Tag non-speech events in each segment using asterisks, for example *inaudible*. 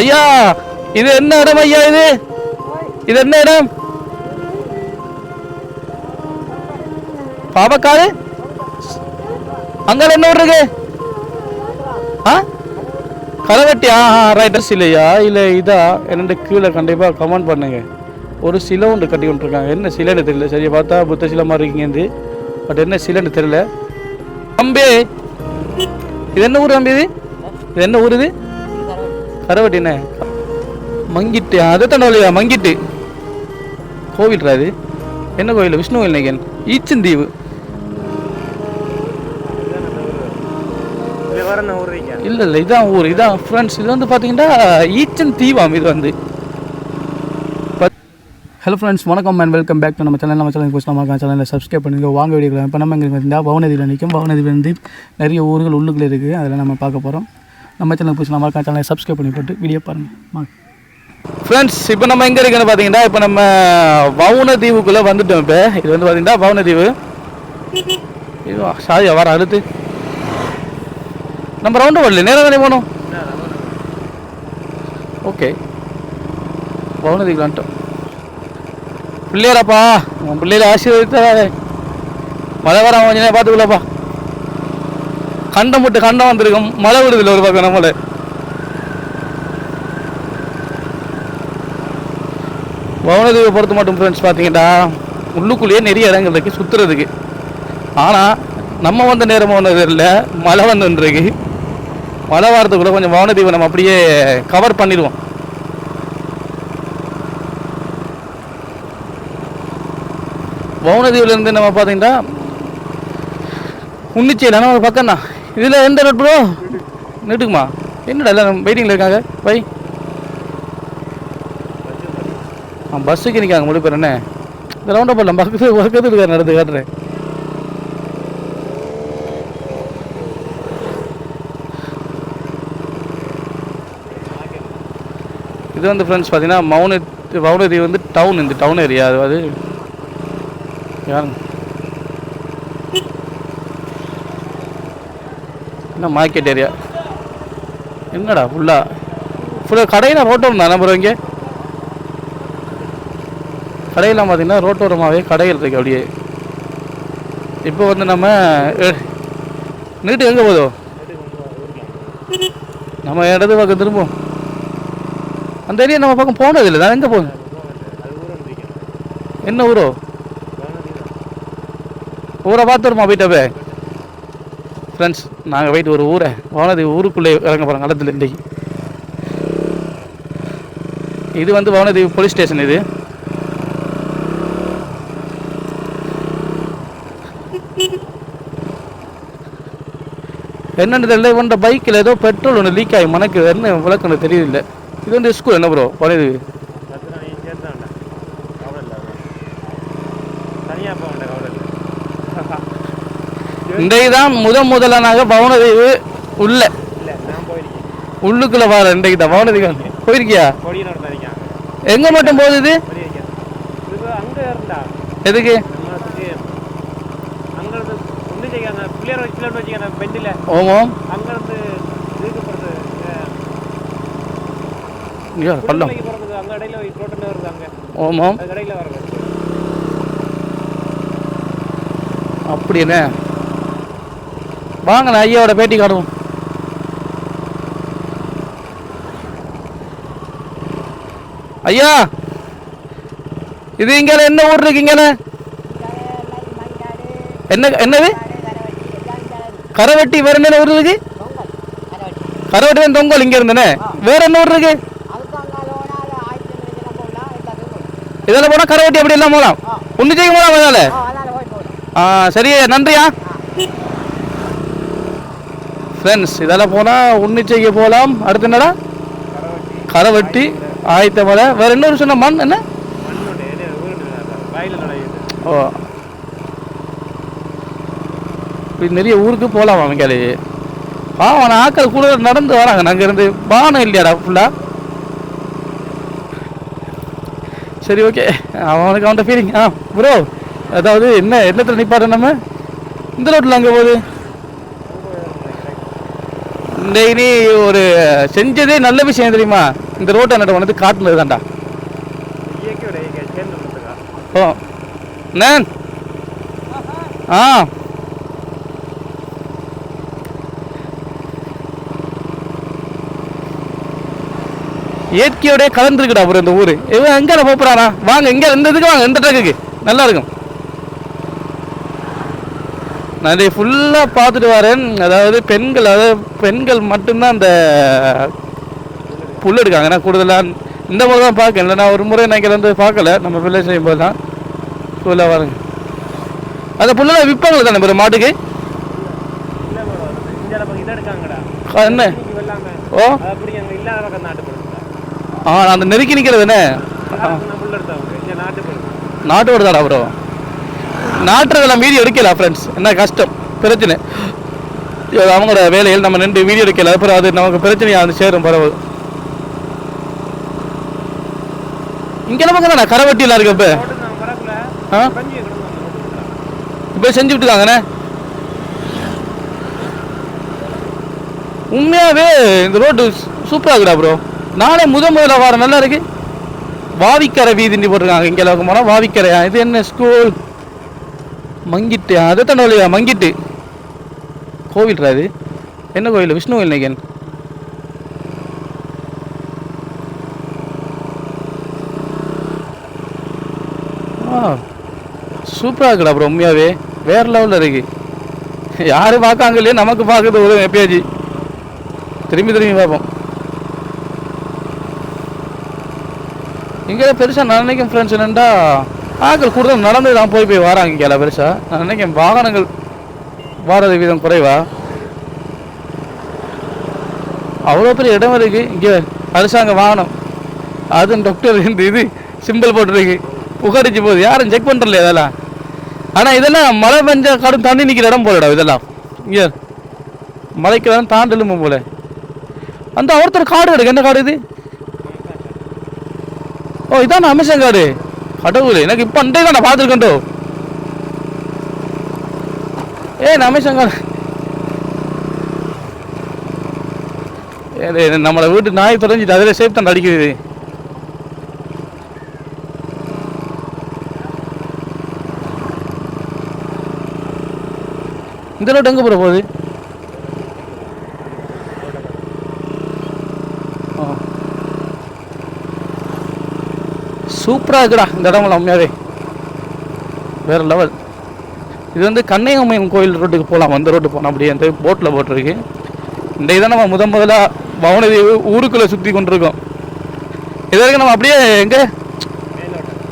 ஐயா இது என்ன இடம் ஐயா இது? இது என்ன இடம்? பாவக்காடு? அங்க என்ன ஊர் இருக்கு? ஆ? களைவெட்டி ஆ ரைட்டர்ஸ் இல்லையா? இல்லை இதா? என்னண்டு கீழே கண்டிப்பாக கமெண்ட் பண்ணுங்க. ஒரு சிலை ஒன்று கட்டி கொண்டிருக்காங்க. என்ன சிலைன்னு தெரியல. சரியா பார்த்தா புத்த சிலை மாதிரி இருக்கீங்க பட் என்ன சிலைன்னு தெரியல. தம்பி இது என்ன ஊர் தம்பி இது? இது என்ன ஊர் இது? கரவட்டி என்ன மங்கிட்டு அதை தானே வழியா? மங்கிட்டு. கோவில்ரா இது. என்ன கோவில்? விஷ்ணு கோயில் ஈச்சந்தீவு. வர நான் ஊர்றீங்க இல்லை இல்லை இதான் ஊர். இதான் ஃப்ரெண்ட்ஸ் இது வந்து பார்த்தீங்கன்னா ஈச்சன் தீவாம் இது வந்து. ஹலோ ஃப்ரெண்ட்ஸ் வணக்கம் அண்ட் வெல்கம் பேக் டு நம்ம சேனல் நம்ம சேனல் போஸ்ட் நம்ம சேனலில் சப்ஸ்கிரைப் பண்ணுங்க. வாங்க வீடியோ இப்போ நம்ம எங்கே இருந்தால் பவனதியில் நிற்கும். பவனதியில் இருந்து நிறைய ஊர்கள் உள்ளுக்குள்ளே இருக்குது அதில் நம்ம பார்க்க போகிறோம் நம்ம சேனல் போஸ்ட் நம்ம சேனலை சப்ஸ்கிரைப் பண்ணி போட்டு வீடியோ பாருங்கள் ஃப்ரெண்ட்ஸ் இப்போ நம்ம எங்கே இருக்குன்னு பார்த்தீங்கன்னா இப்போ நம்ம வவுன தீவுக்குள்ளே வந்துட்டோம் இப்போ. இது வந்து பார்த்தீங்கன்னா வவுன தீவு இது சாதியா வர அழுத்து. நம்ம ரவுண்டு வரல நேரம் தானே போகணும் ஓகே பவுனதிக்கு வந்துட்டோம். பிள்ளையாராப்பா உன் பிள்ளையில ஆசீர்வதித்தாரே மழை வர கொஞ்ச நேரம் பார்த்துக்கலப்பா கண்டம் விட்டு கண்டம் வந்திருக்கும். மழை விடுதில்ல ஒரு பக்கம் நம்மள. பவனதீவை பொறுத்த மட்டும் ஃப்ரெண்ட்ஸ் பார்த்தீங்கன்னா உள்ளுக்குள்ளேயே நிறைய இடங்கள் இருக்குது சுற்றுறதுக்கு ஆனால் நம்ம வந்த நேரம் ஒன்று இல்லை. மழை வந்துருக்கு மழை வாரத்துக்குள்ளே கொஞ்சம் பவனதீவை நம்ம அப்படியே கவர் பண்ணிடுவோம். பவனதீவுல இருந்து நம்ம பார்த்தீங்கன்னா உன்னிச்சையில் ஒரு பக்கம் தான் இதில் எந்த நட் ப்ரோ நெட்டுக்குமா? என்னடா எல்லாம் வெயிட்டிங்கில் இருக்காங்க? பை. ஆ பஸ்ஸுக்கு நிற்காங்க முழு பேர் என்ன? இந்த ரவுண்டை போடலாம் பக்கத்து பக்கத்தில் இருக்கார் நடந்து காட்டுறேன் இது வந்து ஃப்ரெண்ட்ஸ் பார்த்தீங்கன்னா மௌன மௌனதி வந்து டவுன் இந்த டவுன் ஏரியா அது அது. யாருங்க? என்ன மார்க்கெட் ஏரியா என்னடா ஃபுல்லா ஃபுல்லாக கடையில் ரோட்டோரம் தான் நம்புறோம் இங்கே? கடையெல்லாம் பார்த்தீங்கன்னா ரோட்டோரமாகவே கடைகள் இருக்கு அப்படியே. இப்போ வந்து நம்ம நீட்டு எங்கே போதோ நம்ம இடது பக்கம் திரும்பும் அந்த ஏரியா நம்ம பக்கம் போனது இல்லை எங்கே போகுது என்ன ஊரோ? ஊரை பார்த்துருமா போயிட்டவே ஃப்ரெண்ட்ஸ் நாங்கள் போயிட்டு ஒரு ஊரை பவனதி ஊருக்குள்ளே இறங்க போகிறோம் களத்தில் இன்றைக்கி இது வந்து பவனதீவு போலீஸ் ஸ்டேஷன் இது. என்னென்னு தெரியல இவன்ட பைக்கில் ஏதோ பெட்ரோல் ஒன்று லீக் ஆகி மனக்கு என்ன விளக்கம் தெரியல இது வந்து ஸ்கூல் என்ன ப்ரோ பழையது தனியாக போக வேண்டாம் இன்றைக்கு தான் முத முதலானாக பவனதீவு உள்ள. இல்லை நான் போயிருக்கேன் உள்ளுக்குள்ள வர இன்றைக்கு தான் பவனதீவு. போயிருக்கியா? எங்க மட்டும் போகுது எதுக்கு? பள்ளம். ஓமம் அப்படி என்ன? வாங்க நான் ஐயாவோட பேட்டி காட்டுவோம். ஐயா இது இங்க என்ன ஊர் இருக்கு இங்க என்ன என்னது? கரவெட்டி வேற என்ன ஊர் இருக்கு? கரவெட்டி தான் தொங்கல் இங்க இருந்தனே. வேற என்ன ஊர் இருக்கு? இதெல்லாம் போனா கரவெட்டி அப்படி எல்லாம் போகலாம் ஒன்று செய்ய போகலாம் அதனால ஆ சரி நன்றியா? ஃப்ரெண்ட்ஸ் இதெல்லாம் போனால் உன்னிச்சைக்கு போகலாம் அடுத்து என்னடா? கரவெட்டி ஆயத்த மலை வேற இன்னொரு சொன்ன மண் என்ன? ஓ. இப்படி நிறைய ஊருக்கு போகலாம் அவங்களே பாவம் ஆக்கள் கூட நடந்து வராங்க. நாங்கள் இருந்து பானம் இல்லையாடா ஃபுல்லாக சரி ஓகே அவனுக்கு அவன்கிட்ட ஃபீலிங் ஆ ப்ரோ அதாவது என்ன என்னத்தில் நிப்பாரு நம்ம? இந்த ரோட்டில் அங்கே போகுது. இந்த இனி ஒரு செஞ்சதே நல்ல விஷயம் தெரியுமா? இந்த ரோட்டை நட வந்து காட்டுனது தான்டா. ஓ நான் ஆ. இயற்கையோட கலந்துருக்குடா அப்புறம் இந்த ஊர். இவன் எங்கே போகிறானா வாங்க இங்கே இந்த இதுக்கு வாங்க இந்த ட்ரக்குக்கு. நல்லா இருக்கும். நான் இதை ஃபுல்லாக பார்த்துட்டு வரேன். அதாவது பெண்கள் அதாவது பெண்கள் மட்டும்தான் அந்த புல் எடுக்காங்க. ஏன்னா கூடுதலாக இந்த முறை தான் பார்க்க இல்லைன்னா ஒரு முறை நான் வந்து பார்க்கல. நம்ம பிள்ளை செய்யும் போது தான். ஃபுல்லாக பாருங்க. அந்த புல்லெல்லாம் விற்பாங்களே தானே பிற மாட்டுக்கு? என்ன? ஓ. ஆ அந்த நெருக்கி நிற்கிறது என்ன? நாட்டு படுத்து நாட்டோட தாடா ப்ரோ வீடியோ எடுக்கல ஃப்ரெண்ட்ஸ் என்ன கஷ்டம்? பிரச்சனை. அவங்களோட வேலையில் நம்ம நின்று வீடியோ எடுக்கல. அப்புறம் அது நமக்கு பிரச்சனையாக வந்து சேரும் பரவு இங்கே நமக்கு தானே? கரவட்டியில் இருக்கு இப்போ. ஆ? இப்போ செஞ்சு விட்டுருக்காங்கண்ணே உண்மையாகவே இந்த ரோடு சூப்பராக இருக்குடா ப்ரோ நானே முத முதல்ல வாரம் நல்லா இருக்கு. வாவிக்கரை வீதின்னு போட்டிருக்காங்க. இங்கே அளவுக்கு போனால் வாவிக்கரையா? இது என்ன ஸ்கூல் மங்கிட்டு அதை தாண்ட வழியா மங்கிட்டு. கோவில்ரா அது என்ன கோவில்? விஷ்ணு கோயில் நினைக்கிறேன் ஆ சூப்பராக இருக்குடா ப்ரோ உண்மையாகவே வேறு லெவலில் இருக்கு. யார் பார்க்காங்க இல்லையா? நமக்கு பார்க்குறது உதவும் எப்பயாச்சு. திரும்பி திரும்பி பார்ப்போம். இங்கே பெருசாக நான் நினைக்கும் ஃப்ரெண்ட்ஸ் என்னென்னா ஆக்கள் கூடுதல் நடந்து தான் போய் போய் வராங்க இங்கே பெருசாக நான் நினைக்கிறேன் வாகனங்கள் வாரது வீதம் குறைவா? அவ்வளோ பெரிய இடம் இருக்கு. இங்கே அரசாங்க வாகனம். அதுவும் டாக்டர் இந்த இது சிம்பிள் போட்டுருக்கு. புகடிச்சு போகுது. யாரும் செக் பண்ணுறல இதெல்லாம் ஆனால் இதெல்லாம் மழை பெஞ்ச கடும் தண்ணி நிற்கிற இடம் போலடா இதெல்லாம். இங்கே மலைக்கு வேணும் தாண்டலும் போல. அந்த ஒருத்தர் காடு கிடக்கு. என்ன காடு இது? ஓ இதான் அமிஷன் காடு? கடவுள் எனக்கு இப்போ அண்டே தான் நான் பார்த்துருக்கேன்டோ. ஏ நான் ஏ, நம்மளை வீட்டு நாய் தொடஞ்சிட்டு அதில் சேஃப் தான் அடிக்குது இந்த ரோடு எங்கே போகிற போகுது? சூப்பராக இருக்குடா இந்த இடமெல்லாம் உண்மையாவே. வேறு லெவல் இது வந்து கன்னியம்மன் கோயில் ரோட்டுக்கு போகலாம் அந்த ரோட்டு போகலாம் அப்படியே அந்த போட்டில் போட்டிருக்கு இந்த இதை நம்ம முத முதலாக பவனதி ஊருக்குள்ளே சுற்றி கொண்டிருக்கோம். இது வரைக்கும் நம்ம அப்படியே எங்கே?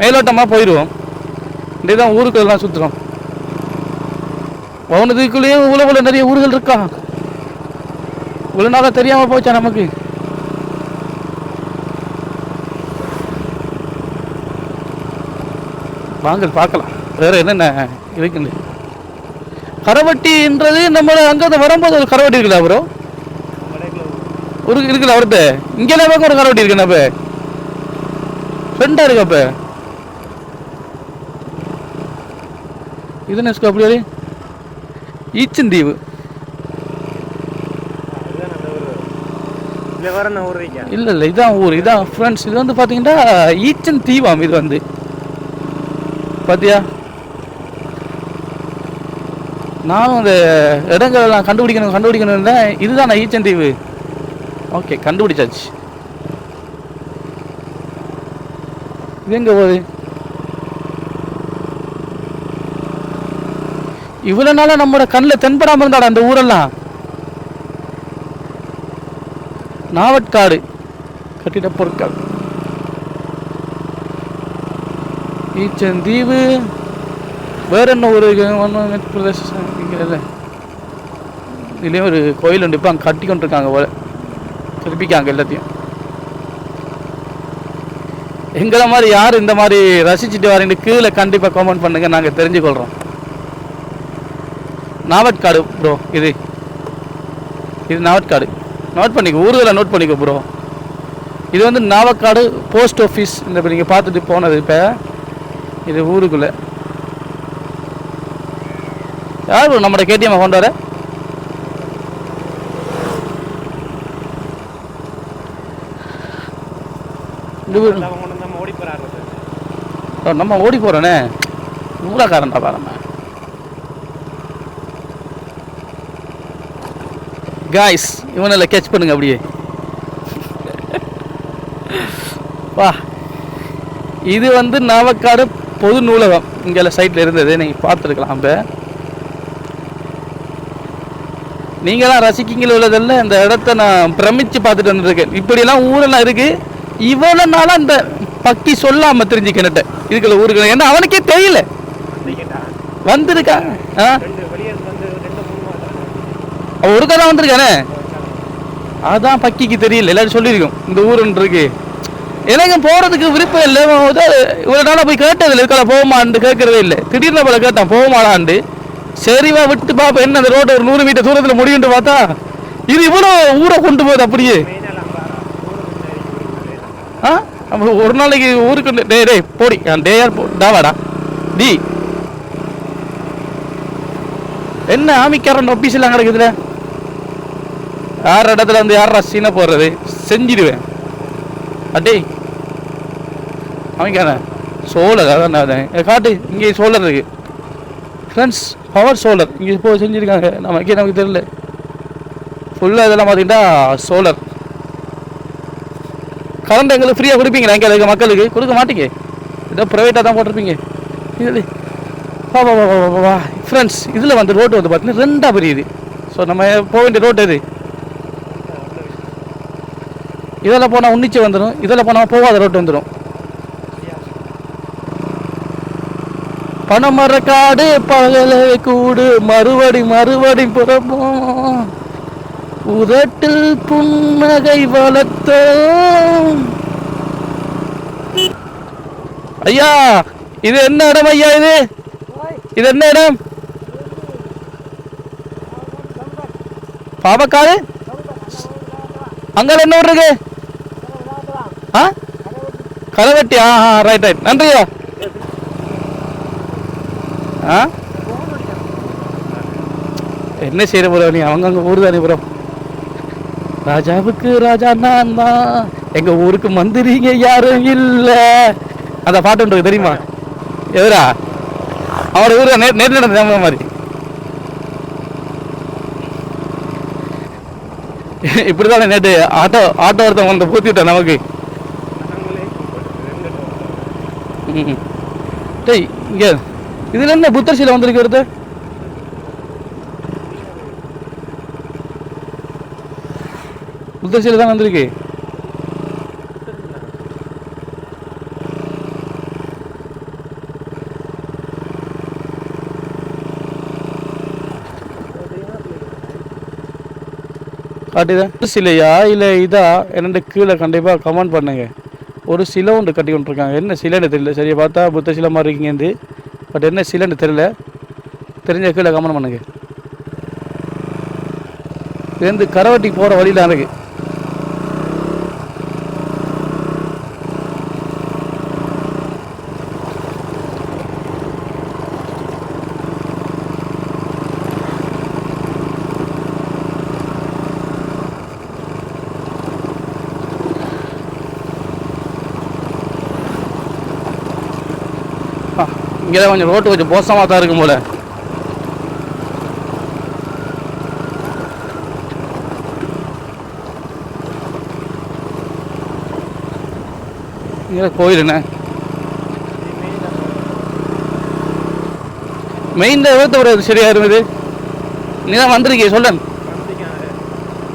மேலோட்டமாக போயிடுவோம் இந்த இதான் ஊருக்குள்ளெல்லாம் சுற்றுறோம் பவனதிக்குள்ளேயே உலகுல நிறைய ஊர்கள் இருக்கா? இவ்வளோ நாளாக தெரியாமல் போச்சா நமக்கு? வாங்க பார்க்கலாம். வேற என்னென்ன இருக்குன்னு. கரவட்டின்றது நம்ம அங்கே வரும்போது ஒரு கரவட்டி இருக்குல்ல ப்ரோ ஒரு இருக்குல்ல அவர்கிட்ட? இங்கே பக்கம் ஒரு கரவட்டி இருக்குண்ணா இப்போ ஃப்ரெண்டாக இருக்கு அப்போ? இது நெஸ்க்கு அப்படி ஈச்சந்தீவு இல்லை இல்லை இதான் ஊர். இதான் ஃப்ரெண்ட்ஸ் இது வந்து பார்த்தீங்கன்னா ஈச்சன் தீவாம். இது வந்து பாத்தியா? நானும் அந்த இடங்கள் கண்டுபிடிக்கணும் கண்டுபிடிக்கணும் இருந்தேன் இதுதான் நான் ஈச்சன் தீவு ஓகே கண்டுபிடிச்சாச்சு. இது எங்கே போகுது? இவ்வளோ நாளாக நம்மளோட கண்ணில் தென்படாமல் இருந்தாடா அந்த ஊரெல்லாம்? நாவட்காடு கட்டிட பொருட்கள். ஈச்சந்தீவு வேற என்ன ஒரு ஒன்று பிரதேசம் இங்கே இல்லை இதுலேயும் ஒரு கோயில் உண்டு இப்போ அங்கே கட்டி கொண்டிருக்காங்க போல. திருப்பிக்காங்க எல்லாத்தையும். எங்களை மாதிரி யார் இந்த மாதிரி ரசிச்சுட்டு வரீங்கன்னு கீழே கண்டிப்பாக கமெண்ட் பண்ணுங்கள் நாங்கள் தெரிஞ்சுக்கொள்கிறோம் நாவட்காடு ப்ரோ இது. இது நாவட்காடு நோட் பண்ணிக்கோ ஊர்களை நோட் பண்ணிக்கோ ப்ரோ இது வந்து நாவக்காடு போஸ்ட் ஆஃபீஸ் இந்த இப்போ நீங்கள் பார்த்துட்டு போனது இப்போ இது ஊருக்குள்ள. யார் நம்மட கேடிஎம் கொண்டு வர? நம்ம ஓடி போகிறோனே ஊராக்காரன்டா பாருங்க காய்ஸ் இவனில் கேட்ச் பண்ணுங்க அப்படியே. *laughs* வா. இது வந்து நவக்காடு பொது நூலகம் இங்கே சைட்டில் இருந்தது. நீங்கள் பார்த்துருக்கலாம் இப்போ நீங்களாம் ரசிக்கிங்கள உள்ளதில்ல இந்த இடத்த நான் பிரமிச்சு பார்த்துட்டு வந்துருக்கேன். இப்படியெல்லாம் ஊரெல்லாம் இருக்கு. இவ்வளோ நாளாக இந்த பக்கி சொல்லாமல் தெரிஞ்சுக்கிட்ட இதுக்குள்ள ஊருக்கு ஏன்னா அவனுக்கே தெரியல. கேட்டா வந்திருக்கான் ஆ ஒருக்கா தான் வந்திருக்கானே? அதான் பக்கிக்கு தெரியல. எல்லாரும் சொல்லியிருக்கோம். இந்த ஊருன்னு இருக்கு எனக்கு போகிறதுக்கு விருப்பம் இல்லை இவ்வளோ நாளாக போய் கேட்டதில்லை. இருக்கல போகுமான்னு கேட்கறதே இல்லை. திடீர்னு போல கேட்டான் போகுமாடான்ட்டு சரிவா விட்டு பாப்பா என்ன அந்த ரோடு ஒரு நூறு மீட்டர் தூரத்தில் முடியும்னு பார்த்தா இது இவ்வளோ ஊரை கொண்டு போகுது அப்படியே. ஆ? அப்ப ஒரு நாளைக்கு ஊருக்கு வந்து- டே போடி. டே யார் போ டாவாடா டி என்ன ஆமிக்காரன் ஒப்பீஸ்லாம் கிடக்குதுல? யார் இடத்துல வந்து யாரா சீனை போடுறது? செஞ்சிடுவேன். அடே ஆமிக்காரன் சோலர் அதான் அதான் காட்டு இங்கே சோலர் இருக்கு. ஃப்ரெண்ட்ஸ் பவர் சோலர் இங்கே இப்போ செஞ்சுருக்காங்க. நமக்கே நமக்கு தெரியல. ஃபுல்லாக இதெல்லாம் பார்த்தீங்கன்னா சோலர் கரண்ட் எங்களுக்கு ஃப்ரீயாக கொடுப்பீங்களா? எங்கே இருக்க மக்களுக்கு? கொடுக்க மாட்டீங்க. ஏதோ ப்ரைவேட்டாக தான் போட்டிருப்பீங்க. வா வா வா வா வா, ஃப்ரெண்ட்ஸ் இதில் வந்து ரோட்டு வந்து பார்த்தீங்கன்னா ரெண்டாக பிரியுது. ஸோ நம்ம போக வேண்டிய ரோட்டு இது இதெல்லாம் போனால் உன்னிச்சு வந்துடும் இதெல்லாம் போனால் போகாத ரோட்டு வந்துடும் பணமரக்காடு பகலை கூடு. மறுபடி மறுபடி புறப்போம் உதட்டில் புன்னகை வளர்த்தோம் ஐயா இது என்ன இடம் ஐயா இது? இது என்ன இடம்? பாபக்காடு அங்க என்ன இருக்கு? ஆ? களைவெட்டி ஆ ரைட் ரைட் நன்றியா ஆ? என்ன செய்யற ப்ரோ நீ? அவங்க அங்கே ஊர் தானே ப்ரோ? ராஜாவுக்கு ராஜா நான் தான். எங்க ஊருக்கு மந்திரிங்க யாரும் இல்ல. அந்த பாட்டு தெரியுமா? எதுரா? அவரோட ஊர் நே நேரில் நடந்த மாதிரி இப்படிதான் நேற்று ஆட்டோ ஆட்டோ ஒருத்தன் வந்து பூத்தி விட்டான் நமக்கு. டேய் இங்க. இதுல என்ன புத்தர் சிலை வந்திருக்கிறது புத்தர் சிலை தான் வந்திருக்கு. காட்டிதான். சிலையா இல்லை இதா? என்னென்ன கீழே கண்டிப்பாக கமெண்ட் பண்ணுங்க. ஒரு சிலை ஒன்று கட்டி கொண்டிருக்காங்க. என்ன சிலைன்னு தெரியல. சரியா பார்த்தா புத்த சிலை மாதிரி இருக்கீங்க பட் என்ன சீலன்னு தெரியல. தெரிஞ்ச கீழே கமெண்ட் பண்ணுங்க. இது வந்து கரவட்டிக்கு போகிற வழியில் இருக்குது இங்கே தான் கொஞ்சம் ரோட்டு கொஞ்சம் மோசமாக தான் இருக்கும் போல. இங்கே கோயில் என்ன? மெயினில் எவ்வளோ ஒரு சரியா இருந்தது நீ தான் வந்திருக்கே சொல்லேன்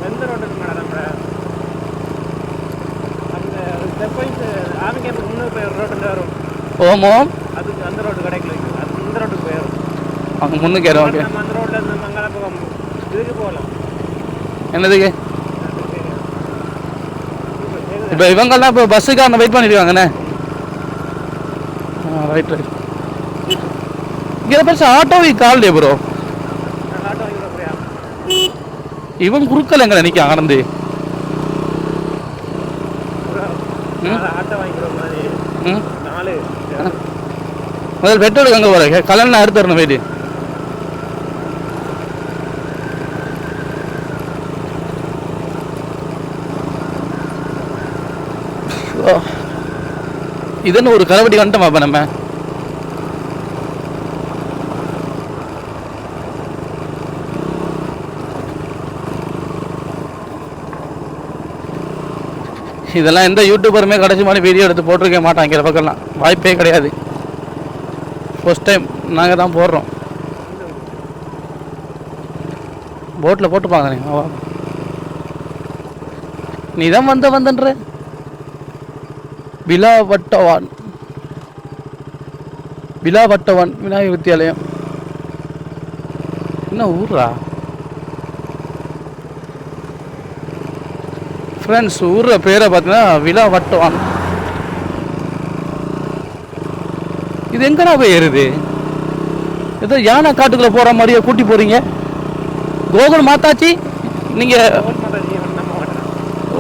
எந்த ரோட்டு ரோட்டு கிடைக்கல அது இந்த ரோட்டுக்கு போயிடும் அங்கே முன்னுக்கு ஏறும் ஓகே நம்ம அந்த ரோட்ல இருந்து மங்கள போக இதுக்கு போகலாம் என்னதுக்கு இப்போ இவங்கெல்லாம் இப்போ பஸ்ஸுக்காக வெயிட் பண்ணிருக்காங்கண்ணே ரைட் ரைட் இங்கே பெருசா ப்ரோ ஆட்டோ வாங்கி போறியா இவன் குறுக்கல் எங்கே நிற்க ம்? ஆட்டோ வாங்கிக்கிற மாதிரி நாலு முதல்ல பெட்ரோலுக்கு அங்கே போகிற கல்யாணம் அடுத்து வரணும் போயிட்டு. இதுன்னு ஒரு கரவட்டி வந்துட்டோம் அப்போ நம்ம? இதெல்லாம் எந்த யூடியூபருமே கடைசி மாதிரி வீடியோ எடுத்து போட்டிருக்க மாட்டாங்க இந்த பக்கம்லாம் வாய்ப்பே கிடையாது. ஃபஸ்ட் டைம் நாங்கள் தான் போடுறோம். போட்டில் போட்டுப்பாங்க நீங்கள் வா. நீ தான் வந்த வந்தன்ற. விழாவட்டவான் விழாவட்டவான் விநாயகர் வித்தியாலயம். என்ன ஊர்ரா? ஃப்ரெண்ட்ஸ் ஊர்ற பேரை பார்த்தீங்கன்னா விழாவட்டவான் இது எங்கடா போய் ஏறுது? ஏதோ யானை காட்டுக்குள்ள போற மாதிரியே கூட்டி போறீங்க? கோகுல் மாத்தாச்சி நீங்க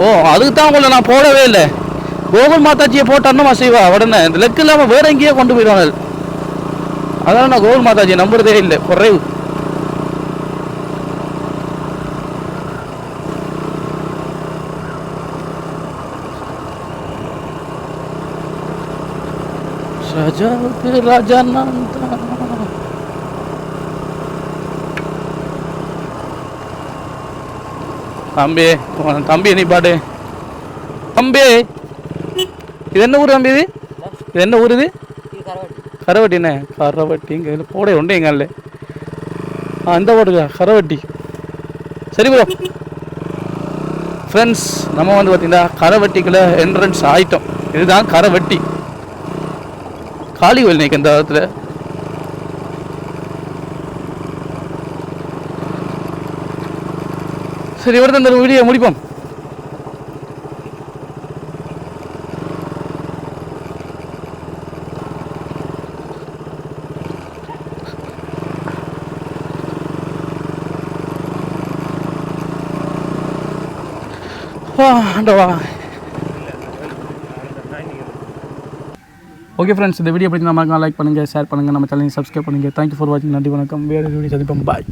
ஓ அதுக்கு தான் உங்களை நான் போடவே இல்லை. கோகுல் மாதாஜியை போட்டாருன்னா செய்வா உடனே. இந்த லெக்கு இல்லாமல் வேற எங்கேயோ கொண்டு போயிடுவாங்க. அதனால நான் கோகுல் மாதாஜியை நம்புறதே இல்லை. குறைவு. ராஜாவுக்கு ராஜா நான் தான் தம்பி தம்பி நீ பாடு. தம்பி இது என்ன ஊர் தம்பி இது? இது என்ன ஊர் இது? கரவட்டிண்ணே கரவட்டி இங்கே இதில் போட உண்டு எங்க ஆ இந்த போட்டுக்கா கரவட்டி. சரி ப்ரோ ஃப்ரெண்ட்ஸ் நம்ம வந்து பார்த்தீங்கன்னா கரவட்டிக்குள்ளே என்ட்ரன்ஸ் ஆயிட்டோம். இதுதான் கரவட்டி. காளி கோயில் நிற்க இந்த இடத்துல சரி இவர் இந்த வீடியோ முடிப்போம். வா, ஆண்டவா. ஓகே ஃப்ரெண்ட்ஸ் இந்த வீடியோ பிடிச்சிருந்தா மறக்காம லைக் பண்ணுங்கள் ஷேர் பண்ணுங்கள் நம்ம சேனலை சப்ஸ்கிரைப் பண்ணுங்கள் தேங்க்யூ ஃபார் வாட்சிங் நன்றி வணக்கம். வேறு வீடியோ சந்திப்போம். பாய்